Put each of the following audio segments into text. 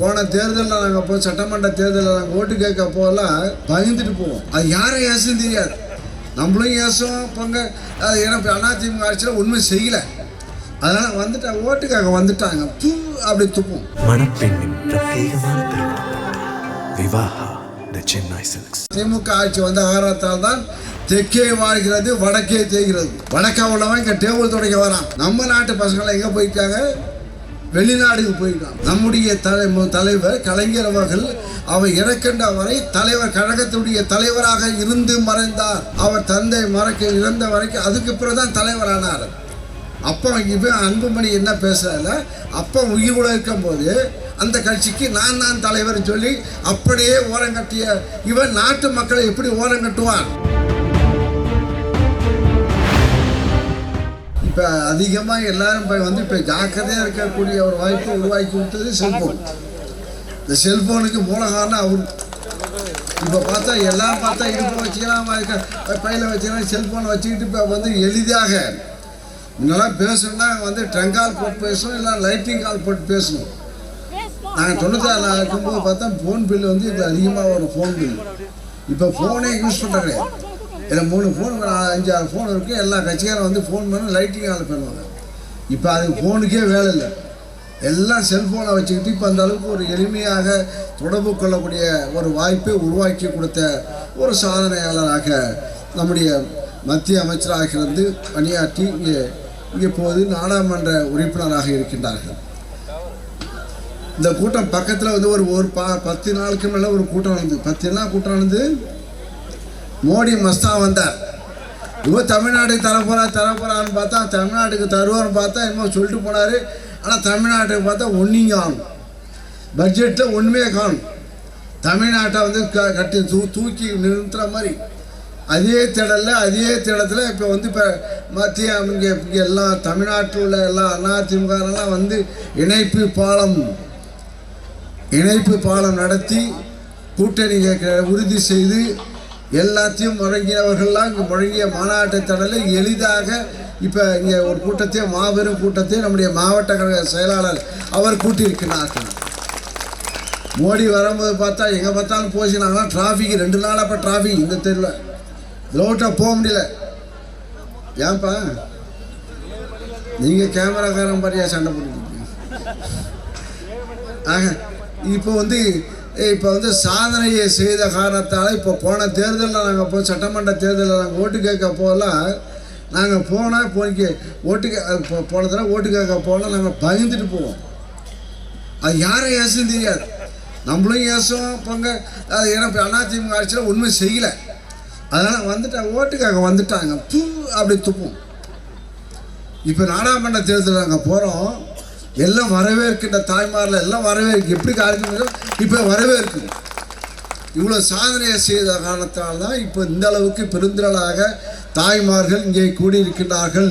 போன தேர்தலில் நாங்கள் போய் சட்டமன்ற தேர்தலில் நாங்கள் ஓட்டு கேட்க போகலாம் பயந்துட்டு போவோம். அது யாரை ஏசுன்னு தெரியாது. நம்மளும் ஏசுவோம் பங்க அது ஏன்னா அதிமுக ஆட்சியில் ஒன்றும் செய்யலை. அதனால் வந்துட்டா ஓட்டுக்காக வந்துட்டாங்க. தூ அப்படி துப்போம் மணப்பெண்ணின் சில்க்ஸ். திமுக ஆட்சி வந்த ஆரத்தால் தான் தெற்கே வாழ்கிறது வடக்கே தேய்கிறது. வடக்கா உள்ளவன் இங்கே டேபிள் துடைக்க வரான். நம்ம நாட்டு பசங்களை எங்கே போயிட்டாங்க? வெளிநாடுக்கு போயிருக்காங்க. நம்முடைய தலை தலைவர் கலைஞர் அவர்கள் அவர் இறக்கின்ற வரை தலைவர் கழகத்துடைய தலைவராக இருந்து மறைந்தார். அவர் தந்தை மறக்க இறந்த வரைக்கும் அதுக்கு பிறகு தான் தலைவரானார். அப்போ இவன் அன்புமணி என்ன பேசுறதுல அப்போ உயிரோடு இருக்கும்போது அந்த கட்சிக்கு நான் தான் தலைவர் சொல்லி அப்படியே ஓரங்கட்டிய இவன் நாட்டு மக்களை எப்படி ஓரங்கட்டுவான் இப்போ அதிகமாக எல்லாரும் இப்போ வந்து இப்போ ஜாக்கிரதையாக இருக்கக்கூடிய ஒரு வாய்ப்பு உருவாக்கி கொடுத்தது செல்ஃபோன் இந்த செல்ஃபோனுக்கு மூலகாரணம் அவர். இப்போ பார்த்தா எல்லாம் பார்த்தா இடுப்பு வச்சுக்கலாம் பையில் வச்சுக்கலாம் செல்ஃபோனை வச்சுக்கிட்டு இப்போ வந்து எளிதாக. முன்னெல்லாம் பேசணும்னா வந்து ட்ரங்கால் போட்டு பேசணும் இல்லை லைட்டிங் கால் போட்டு பேசணும் நாங்கள் தொண்ணூத்தாறு இருக்கும்போது பார்த்தா ஃபோன் பில் வந்து இது அதிகமாக வரும் ஃபோன் பில் இப்போ ஃபோனே யூஸ் பண்ணுறேன் இதில் மூணு ஃபோன் அஞ்சு ஆறு ஃபோன் இருக்குது எல்லா கட்சிக்காரும் வந்து ஃபோன் பண்ணி லைட்டிங் ஆள் பண்ணுவாங்க இப்போ அது ஃபோனுக்கே வேலை இல்லை. எல்லாம் செல்ஃபோனை வச்சுக்கிட்டு இப்போ அந்த அளவுக்கு ஒரு எளிமையாக தொடர்பு கொள்ளக்கூடிய ஒரு வாய்ப்பை உருவாக்கி கொடுத்த ஒரு சாதனையாளராக நம்முடைய மத்திய அமைச்சராக இருந்து பணியாற்றி இங்கே இங்கே போது நாடாளுமன்ற உறுப்பினராக இருக்கின்றார்கள். இந்த கூட்டம் பக்கத்தில் வந்து ஒரு ஒரு பா பத்து நாளுக்கு மேலே ஒரு கூட்டம் நடந்தது. பத்து நாள் கூட்டம் நடந்து மோடி மஸ்தா வந்தார். இப்போ தமிழ்நாட்டுக்கு தரப்போறா தரப்போறான்னு பார்த்தா தமிழ்நாட்டுக்கு தருவார்னு பார்த்தா என்னமோ சொல்லிட்டு போனார். ஆனால் தமிழ்நாட்டுக்கு பார்த்தா ஒன்றையும் காணும். பட்ஜெட்டில் ஒன்றுமே காணும். தமிழ்நாட்டை வந்து க கட்டி தூ தூக்கி நிறுத்துற மாதிரி. அதே திடலில் அதே திடத்தில் இப்போ வந்து இப்போ மத்திய இங்கே இங்கே எல்லாம் தமிழ்நாட்டில் உள்ள எல்லா அதிமுகலாம் வந்து இணைப்பு பாலம் இணைப்பு பாலம் நடத்தி கூட்டணி கேட்க- உறுதி செய்து எல்லாத்தையும் முழங்கியவர்கள்லாம் இங்கே முழங்கிய மாநாட்டு தடலை எளிதாக இப்போ இங்கே ஒரு கூட்டத்தையும் மாபெரும் கூட்டத்தையும் நம்முடைய மாவட்ட கழக செயலாளர் அவர் கூட்டியிருக்கிறார்கள். மோடி வரும்போது பார்த்தா எங்கே பார்த்தாலும் போச்சுனாங்கன்னா டிராஃபிக் ரெண்டு நாளாக அப்போ டிராஃபிக் இந்த தெருவில் லோட்டாக போக முடியல. ஏன்பா? நீங்கள் கேமராக்காரன் பாரியா சண்டை போட்டுருக்கீங்க ஆக இப்போ வந்து இப்போ வந்து சாதனையை செய்த காரணத்தால் இப்போ போன தேர்தலில் நாங்கள் போய் சட்டமன்ற தேர்தலில் நாங்கள் ஓட்டு கேட்க போகலாம் நாங்கள் போனால் போய்க்கு ஓட்டு கே- போன தடவை ஓட்டு கேட்க போனால் நாங்கள் பயந்துட்டு போவோம். அது யாரை ஏசுன்னு தெரியாது. நம்மளும் ஏசும் பங்க அது ஏன்னா இப்போ அதிமுக ஆட்சியில் ஒன்றுமே செய்யலை. அதனால் வந்துட்டாங்க ஓட்டுக்காக வந்துட்டாங்க. தூ அப்படி துப்போம் இப்போ நாடாளுமன்ற தேர்தலில் நாங்கள் போகிறோம் எல்லாம் வரவேற்கின்ற தாய்மாரில் எல்லாம் வரவேற்கு எப்படி காரணம் இப்போ வரவேற்குது இவ்வளோ சாதனையை செய்த காரணத்தால் தான் இப்போ இந்த அளவுக்கு பெருந்திரளாக தாய்மார்கள் இங்கே கூடியிருக்கின்றார்கள்.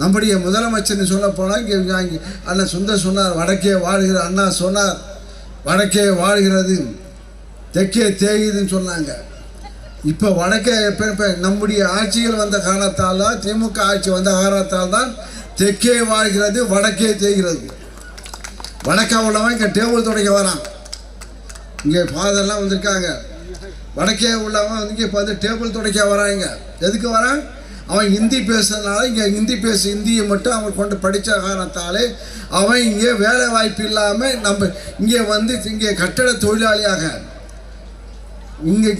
நம்முடைய முதலமைச்சர் சொல்ல போனால் இங்கே இங்கே அண்ணன் சுந்தர் சொன்னார் வடக்கே வாழ்கிற அண்ணா சொன்னார். வடக்கே வாழ்கிறது தெற்கே தேயுதுன்னு சொன்னாங்க. இப்போ வடக்கே இப்போ இப்போ நம்முடைய ஆட்சிகள் வந்த காரணத்தால் தான் திமுக ஆட்சி வந்த காரணத்தால் தான் தெற்கே வாழ்கிறது வடக்கே தேய்கிறது. வடக்கா உள்ளவன் இங்கே டேபிள் துடைக்க வரான். இங்கே ஃபாதர்லாம் வந்திருக்காங்க. வடக்கே உள்ளவன் வந்து இங்கே இப்போ வந்து டேபிள் துடைக்க வராங்க எதுக்கு வரான்? அவன் ஹிந்தி பேசுறதுனால இங்கே ஹிந்தி பேசு ஹிந்தியை மட்டும் அவன் கொண்டு படித்த காரணத்தாலே அவன் இங்கே வேலை வாய்ப்பு இல்லாமல் நம்ம இங்கே வந்து இங்கே கட்டட தொழிலாளியாக இங்கே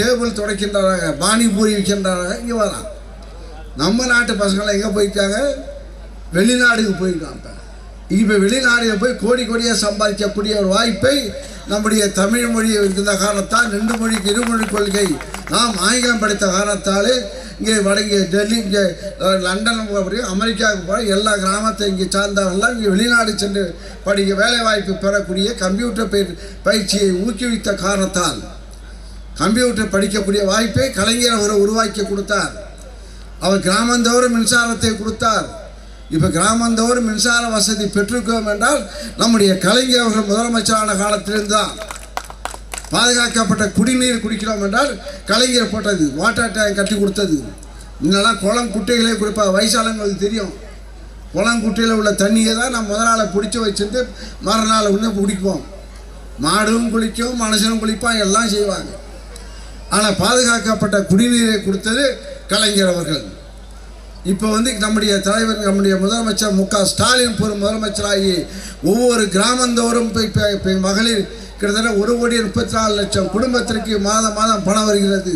டேபிள் துடைக்கின்றாங்க பானிபூரி விற்கின்றாங்க இங்கே வரான். நம்ம நாட்டு பசங்களை எங்கே போயிட்டாங்க வெளிநாடுக்கு போயிருக்காங்க. இப்போ வெளிநாடுகள் போய் கோடி கோடியாக சம்பாதிக்கக்கூடிய ஒரு வாய்ப்பை நம்முடைய தமிழ் மொழி இருந்த காரணத்தால் ரெண்டு மொழிக்கு இருமொழி கொள்கை நாம் ஆங்கிலம் படித்த காரணத்தாலே இங்கே வடங்கே டெல்லி இங்கே லண்டன் போய் அமெரிக்காவுக்கு போகிற எல்லா கிராமத்தை இங்கே சார்ந்தவர்கள்லாம் இங்கே வெளிநாடு சென்று படிக்க வேலைவாய்ப்பு பெறக்கூடிய கம்ப்யூட்டர் பயிர் பயிற்சியை ஊக்குவித்த காரணத்தால் கம்ப்யூட்டர் படிக்கக்கூடிய வாய்ப்பை கலைஞர் அவரை உருவாக்கி கொடுத்தார். அவர் கிராமந்தோறும் மின்சாரத்தை கொடுத்தார். இப்போ கிராமந்தோறும் மின்சார வசதி பெற்றிருக்கோம் என்றால் நம்முடைய கலைஞர் அவர்கள் முதலமைச்சரான காலத்திலிருந்து தான் பாதுகாக்கப்பட்ட குடிநீர் குடிக்கிறோம் என்றால் கலைஞர் போட்டது வாட்டர் டேங்க் கட்டி கொடுத்தது. முன்னெல்லாம் குளம் குட்டைகளே கொடுப்பா வயசானவங்களுக்கு தெரியும். குளங்குட்டியில் உள்ள தண்ணியை தான் நம்ம முதல் நாளை பிடிச்சி வச்சுட்டு மறுநாள் ஒன்று குடிப்போம். மாடும் குளிக்கும் மனுஷனும் குளிப்பான் எல்லாம் செய்வாங்க. ஆனால் பாதுகாக்கப்பட்ட குடிநீரை கொடுத்தது கலைஞர் அவர்கள். இப்போ வந்து நம்முடைய தலைவர் நம்முடைய முதலமைச்சர் மு க ஸ்டாலின் ஒரு முதலமைச்சராகி ஒவ்வொரு கிராமந்தோறும் போய் இப்போ மகளிர் கிட்டத்தட்ட ஒரு கோடி முப்பத்தி நாலு லட்சம் குடும்பத்திற்கு மாதம் மாதம் பணம் வருகிறது.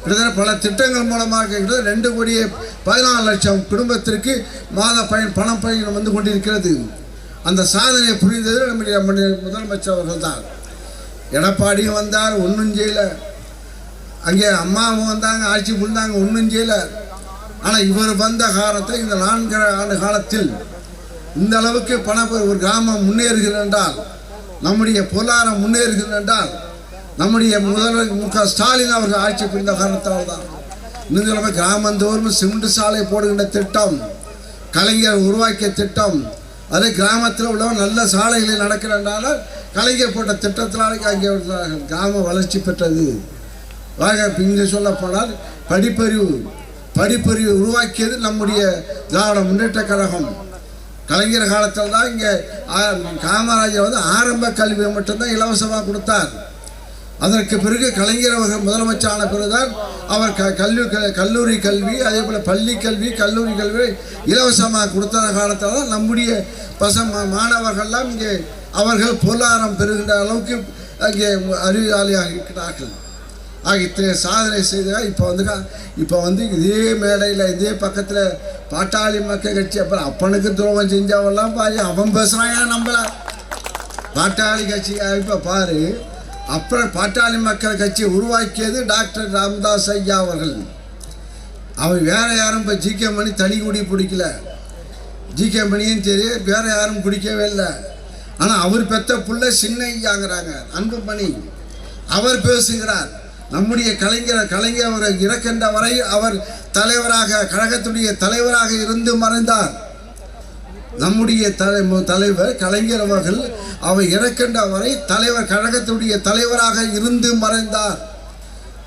கிட்டத்தட்ட பல திட்டங்கள் மூலமாக கிட்டத்தட்ட ரெண்டு கோடியே பதினாலு லட்சம் குடும்பத்திற்கு மாத பயன் பணம் பயன் வந்து கொண்டிருக்கிறது. அந்த சாதனையை புரிந்தது நம்முடைய நம்முடைய முதலமைச்சர் அவர்கள் தான் எடப்பாடியும் வந்தார் ஒன்றும் செய்யலை. அங்கே அம்மாவும் வந்தாங்க ஆட்சி புரிந்தாங்க ஒன்றும் செய்யலை. ஆனால் இவர் வந்த காலத்தில் இந்த நான்கு ஆண்டு காலத்தில் இந்த அளவுக்கு பண ஒரு கிராமம் முன்னேறுகிறது என்றால் நம்முடைய பொருளாதாரம் முன்னேறுகிறது என்றால் நம்முடைய முதல்வர் மு க ஸ்டாலின் அவர்கள் ஆட்சி புரிந்த காரணத்தால் தான் இன்னும் சொல்ல கிராமந்தோறும் சிமெண்ட் சாலை போடுகின்ற திட்டம் கலைஞர் உருவாக்கிய திட்டம் அதே கிராமத்தில் உள்ள நல்ல சாலைகளில் நடக்கிறனால கலைஞர் போட்ட திட்டத்தினால அங்கே கிராமம் வளர்ச்சி பெற்றது. ஆக இங்கே சொல்ல போனால் படிப்பறிவு படிப்பறிவு உருவாக்கியது நம்முடைய திராவிட முன்னேற்ற கழகம். கலைஞர் காலத்தில் தான் இங்கே காமராஜர் வந்து ஆரம்ப கல்வியை மட்டும்தான் இலவசமாக கொடுத்தார். அதற்கு பிறகு கலைஞர் அவர்கள் முதலமைச்சரான பிறகுதான் அவர் க கல்வி க- கல்லூரி கல்வி அதே போல் பள்ளி கல்வி கல்லூரி கல்வி இலவசமாக கொடுத்த காலத்தில் தான் நம்முடைய பச மா- மாணவர்கள்லாம் இங்கே அவர்கள் பொருளாதாரம் பெறுகின்ற அளவுக்கு அங்கே அறிவாளியாக இருக்கிறார்கள். ஆக இத்தனை சாதனை செய்தா இப்போ வந்துக்கா இப்போ வந்து இதே மேடையில் இதே பக்கத்தில் பாட்டாளி மக்கள் கட்சி அப்புறம் அப்பனுக்கு துரோகம் செஞ்சவெல்லாம் பாரு அவன் பேசுகிறாயா நம்மள? பாட்டாளி கட்சி இப்போ பாரு அப்புறம் பாட்டாளி மக்கள் கட்சி உருவாக்கியது டாக்டர் ராமதாஸ் ஐயா அவர்கள். அவர் வேற யாரும் இப்போ ஜிகே மணி தனி குடி பிடிக்கல. ஜிகே மணியும் சரி வேற யாரும் பிடிக்கவே இல்லை. ஆனால் அவர் பெற்ற புள்ள சின்ன ஐயாங்கிறாங்க அன்பு மணி அவர் பேசுகிறார். நம்முடைய கலைஞர் கலைஞர் அவர் இறக்கின்ற வரை அவர் தலைவராக கழகத்துடைய தலைவராக இருந்து மறைந்தார். நம்முடைய தலை தலைவர் கலைஞர் அவர்கள் அவர் இறக்கின்ற வரை தலைவர் கழகத்துடைய தலைவராக இருந்து மறைந்தார்.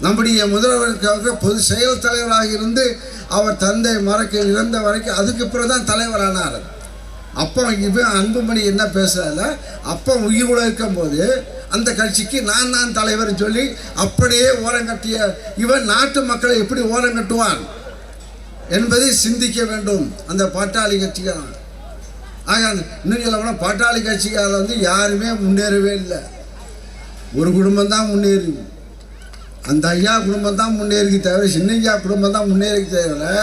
நம்முடைய முதல்வருக்கு பொது செயல் தலைவராக இருந்து அவர் தந்தை மறக்க இறந்த வரைக்கும் அதுக்கு பிறகு தான் தலைவரானார். அப்போ இவன் அன்புமணி என்ன பேசுறால அப்போ உயிரோடு இருக்கும்போது அந்த கட்சிக்கு நான் தான் தலைவர் சொல்லி அப்படியே ஓரங்கட்டிய இவன் நாட்டு மக்களை எப்படி ஓரங்கட்டுவான் என்பதை சிந்திக்க வேண்டும். அந்த பாட்டாளி கட்சிக்காரன். ஆக இன்னும் சொல்ல போனால் பாட்டாளி கட்சிக்காரில் வந்து யாருமே முன்னேறவே இல்லை. ஒரு குடும்பம் தான் முன்னேறி. அந்த ஐயா குடும்பம் தான் முன்னேறிக்கு தவிர சின்னய்யா குடும்பம் தான் முன்னேறிக்கு தவிர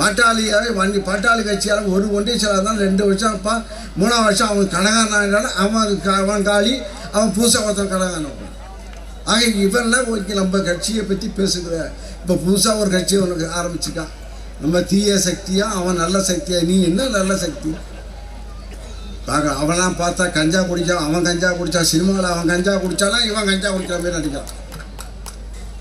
பாட்டாளியாவே வண்டி பாட்டாளி கட்சியால் ஒரு ஒன்றிய செயலாளர் தான் ரெண்டு வருஷம் இருப்பான் மூணாவது வருஷம் அவன் கடகாரனாக அவன் அவன் காலி அவன் புதுசாக ஒருத்தன் கடகாரன் ஆக இவன்லாம் ஓகே நம்ம கட்சியை பற்றி பேசுகிற இப்போ புதுசாக ஒரு கட்சி உனக்கு ஆரம்பிச்சுக்கான் நம்ம தீய சக்தியா அவன் நல்ல சக்தியா நீ என்ன நல்ல சக்தி? பார்க்க அவனாம் பார்த்தா கஞ்சா குடிக்கான் அவன் கஞ்சா குடிச்சா சினிமாவில் அவன் கஞ்சா குடிச்சானா இவன் கஞ்சா குடிக்கிற மாதிரி நடிக்கிறான்.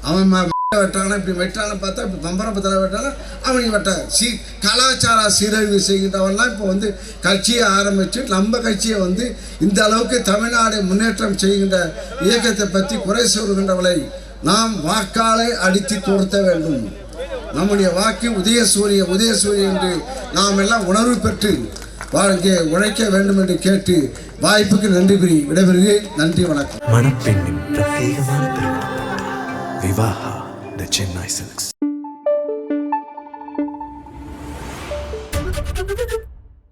அவன் வெட்டானா இப்படி வெட்டான பார்த்தா இப்படி பம்பரப்பத்தில் வெட்டானா அவனுக்கு வெட்ட சீ கலாச்சார சீரழிவு செய்கின்றவன்லாம் இப்போ வந்து கட்சியை ஆரம்பித்து நம்ம கட்சியை வந்து இந்த அளவுக்கு தமிழ்நாடு முன்னேற்றம் செய்கின்ற இயக்கத்தை பற்றி குறை சொல்கின்றவளை நாம் வாக்காளை அடித்து துரத்த வேண்டும். நம்முடைய வாக்கு உதயசூரிய உதயசூரிய என்று நாம் எல்லாம் உணர்வு பெற்று வாழ்க்கையை உழைக்க வேண்டும் என்று கேட்டு வாய்ப்புக்கு நன்றி கூறி விடைபெறுகிறேன். நன்றி வணக்கம். மணப்பெண்ணின் பிரத்யேகமான விவாஹா த சென்னை சில்க்ஸ்